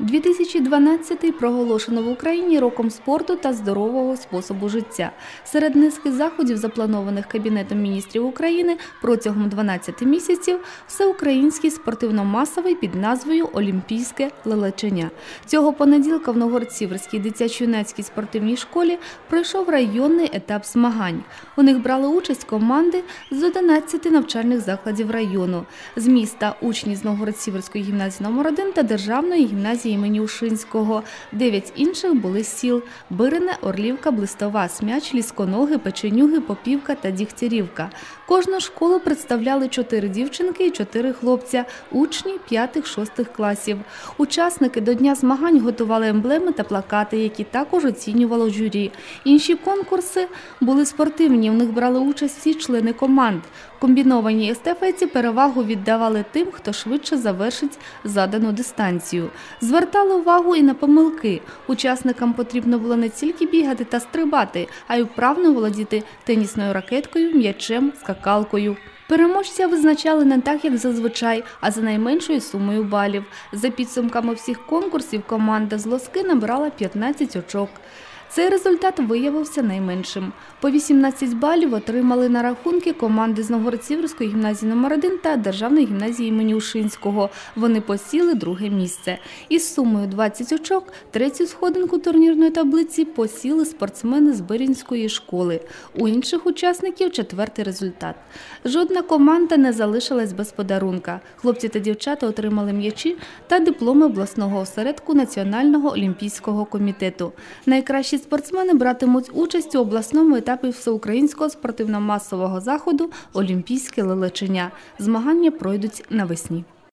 2012 проголошено в Україні роком спорту та здорового способу життя. Серед низки заходів, запланованих Кабінетом міністрів України протягом 12 місяців, всеукраїнський спортивно-масовий під назвою Олімпійське лелечення. Цього понеділка в Новгород-Сіверській дитячо-юнацькій спортивній школі пройшов районний етап змагань. У них брали участь команди з 11 навчальних закладів району. З міста учні з Новгород-Сіверської гімназії номер 1 та Державної гімназії імені Ушинського. Дев'ять інших були сіл – Бирине, Орлівка, Блистова, Смяч, Лісконоги, Печенюги, Попівка та Дігтярівка. Кожну школу представляли чотири дівчинки і чотири хлопця, учні п'ятих-шостих класів. Учасники до дня змагань готували емблеми та плакати, які також оцінювало журі. Інші конкурси були спортивні, в них брали участь всі члени команд. Комбінованій естафеті перевагу віддавали тим, хто швидше завершить задану дистанцію. Звертали увагу і на помилки. Учасникам потрібно було не тільки бігати та стрибати, а й вправно володіти тенісною ракеткою, м'ячем, скакалкою. Переможця визначали не так, як зазвичай, а за найменшою сумою балів. За підсумками всіх конкурсів команда з Лоски набрала 15 очок. Цей результат виявився найменшим. По 18 балів отримали на рахунки команди з Новгород-Сіверської гімназії номер 1 та Державної гімназії імені Ушинського. Вони посіли друге місце. Із сумою 20 очок третю сходинку турнірної таблиці посіли спортсмени з Берінської школи. У інших учасників четвертий результат. Жодна команда не залишилась без подарунка. Хлопці та дівчата отримали м'ячі та дипломи обласного осередку Національного олімпійського комітету. Найкращі спортсмени братимуть участь у обласному етапі всеукраїнського спортивно-масового заходу Олімпійське лелечення. Змагання пройдуть навесні.